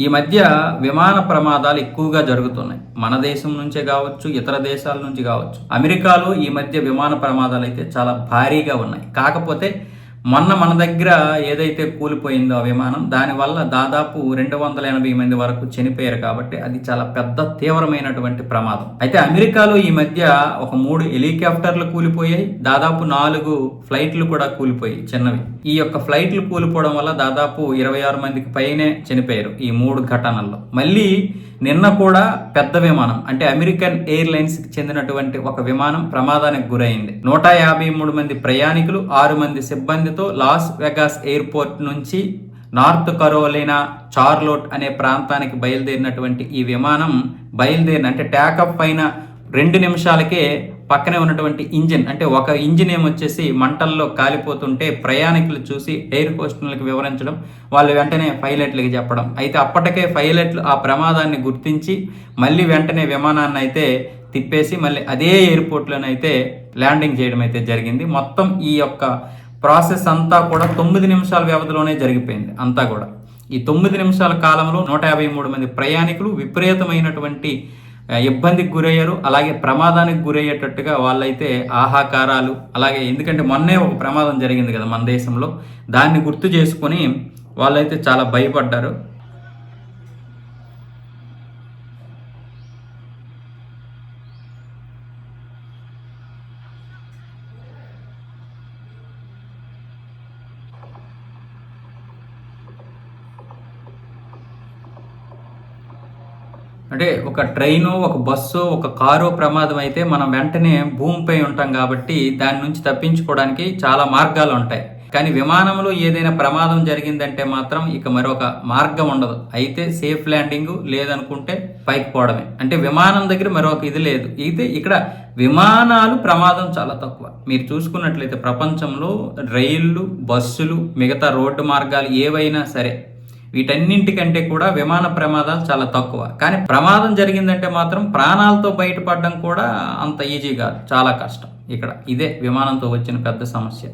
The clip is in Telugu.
ఈ మధ్య విమాన ప్రమాదాలు ఎక్కువగా జరుగుతున్నాయి. మన దేశం నుంచే కావచ్చు ఇతర దేశాల నుంచి కావచ్చు. అమెరికాలో ఈ మధ్య విమాన ప్రమాదాలు అయితే చాలా భారీగా ఉన్నాయి. కాకపోతే మొన్న మన దగ్గర ఏదైతే కూలిపోయిందో ఆ విమానం దానివల్ల దాదాపు రెండు వందల ఎనభై మంది వరకు చనిపోయారు కాబట్టి అది చాలా పెద్ద తీవ్రమైనటువంటి ప్రమాదం. అయితే అమెరికాలో ఈ మధ్య ఒక మూడు హెలికాప్టర్లు కూలిపోయాయి. దాదాపు నాలుగు ఫ్లైట్లు కూడా కూలిపోయాయి చిన్నవి. ఈ యొక్క ఫ్లైట్లు కూలిపోవడం వల్ల దాదాపు ఇరవై ఆరు మందికి పైనే చనిపోయారు ఈ మూడు ఘటనల్లో. మళ్ళీ నిన్న కూడా పెద్ద విమానం అంటే అమెరికన్ ఎయిర్లైన్స్కి చెందినటువంటి ఒక విమానం ప్రమాదానికి గురైంది. నూట యాభై మూడు మంది ప్రయాణికులు ఆరు మంది సిబ్బందితో లాస్ వెగాస్ ఎయిర్పోర్ట్ నుంచి నార్త్ కరోలినా చార్లోట్ అనే ప్రాంతానికి బయలుదేరినటువంటి ఈ విమానం బయలుదేరిన అంటే ట్యాకప్ పైన రెండు నిమిషాలకే పక్కనే ఉన్నటువంటి ఇంజిన్ అంటే ఒక ఇంజిన్ ఏమొచ్చేసి మంటల్లో కాలిపోతుంటే ప్రయాణికులు చూసి ఎయిర్ హోస్టల్కి వివరించడం వాళ్ళు వెంటనే పైలట్లకి చెప్పడం. అయితే అప్పటికే పైలట్లు ఆ ప్రమాదాన్ని గుర్తించి మళ్ళీ వెంటనే విమానాన్ని అయితే తిప్పేసి మళ్ళీ అదే ఎయిర్పోర్ట్లోనైతే ల్యాండింగ్ చేయడం అయితే జరిగింది. మొత్తం ఈ యొక్క ప్రాసెస్ అంతా కూడా తొమ్మిది నిమిషాల వ్యవధిలోనే జరిగిపోయింది అంతా కూడా. ఈ తొమ్మిది నిమిషాల కాలంలో నూట యాభై మూడు మంది ప్రయాణికులు విపరీతమైనటువంటి ఇబ్బందికి గురయ్యారు. అలాగే ప్రమాదానికి గురయ్యేటట్టుగా వాళ్ళైతే ఆహాకారాలు అలాగే ఎందుకంటే మొన్నే ఒక ప్రమాదం జరిగింది కదా మన దేశంలో. దాన్ని గుర్తు చేసుకొని వాళ్ళైతే చాలా భయపడ్డారు. అంటే ఒక ట్రైను ఒక బస్సు ఒక కారు ప్రమాదం అయితే మనం వెంటనే భూమిపై ఉంటాం కాబట్టి దాని నుంచి తప్పించుకోవడానికి చాలా మార్గాలు ఉంటాయి. కానీ విమానంలో ఏదైనా ప్రమాదం జరిగిందంటే మాత్రం ఇక మరొక మార్గం ఉండదు. అయితే సేఫ్ ల్యాండింగ్ లేదనుకుంటే పైకి పోవడమే. అంటే విమానం దగ్గర మరొక ఇది లేదు. అయితే ఇక్కడ విమానాలు ప్రమాదం చాలా తక్కువ. మీరు చూసుకున్నట్లయితే ప్రపంచంలో రైళ్ళు బస్సులు మిగతా రోడ్డు మార్గాలు ఏవైనా సరే వీటన్నింటికంటే కూడా విమాన ప్రమాదాలు చాలా తక్కువ. కానీ ప్రమాదం జరిగిందంటే మాత్రం ప్రాణాలతో బయటపడడం కూడా అంత ఈజీ కాదు. చాలా కష్టం. ఇక్కడ ఇదే విమానంతో వచ్చిన పెద్ద సమస్య.